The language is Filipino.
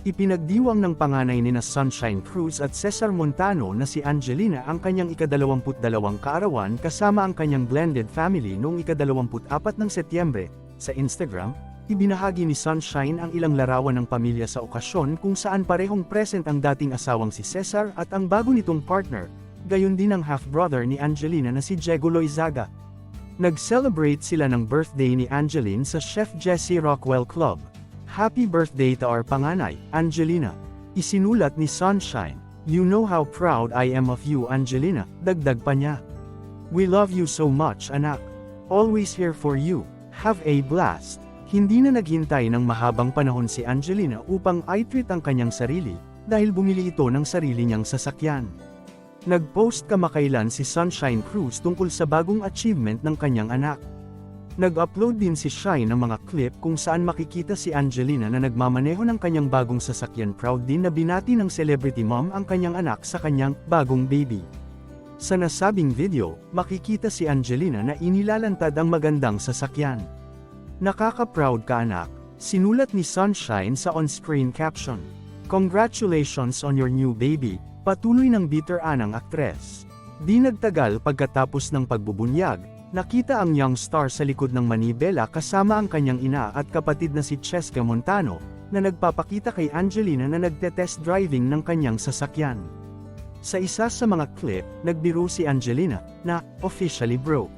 Ipinagdiwang ng panganay ni na Sunshine Cruz at Cesar Montano na si Angelina ang kanyang ikadalawamput dalawang kaarawan kasama ang kanyang blended family noong ikadalawamput apat ng Setyembre. Sa Instagram, ibinahagi ni Sunshine ang ilang larawan ng pamilya sa okasyon kung saan parehong present ang dating asawang si Cesar at ang bago nitong partner, gayon din ang half-brother ni Angelina na si Diego Loizaga. Nag-celebrate sila ng birthday ni Angeline sa Chef Jesse Rockwell Club. Happy birthday to our panganay, Angelina. Isinulat ni Sunshine, You know how proud I am of you Angelina, dagdag pa niya. We love you so much anak. Always here for you. Have a blast. Hindi na naghintay ng mahabang panahon si Angelina upang i-treat ang kanyang sarili, dahil bumili ito ng sarili niyang sasakyan. Nag-post kamakailan si Sunshine Cruz tungkol sa bagong achievement ng kanyang anak. Nag-upload din si Shine ng mga clip kung saan makikita si Angelina na nagmamaneho ng kanyang bagong sasakyan proud din na binati ng celebrity mom ang kanyang anak sa kanyang bagong baby. Sa nasabing video, makikita si Angelina na inilalantad ang magandang sasakyan. Nakaka-proud ka anak, sinulat ni Sunshine sa on-screen caption. Congratulations on your new baby, patuloy ng bitter anang aktres. Di nagtagal pagkatapos ng pagbubunyag, nakita ang young star sa likod ng manibela kasama ang kanyang ina at kapatid na si Cheska Montano, na nagpapakita kay Angelina na nagte-test driving ng kanyang sasakyan. Sa isa sa mga clip, nagbiro si Angelina, na, officially broke.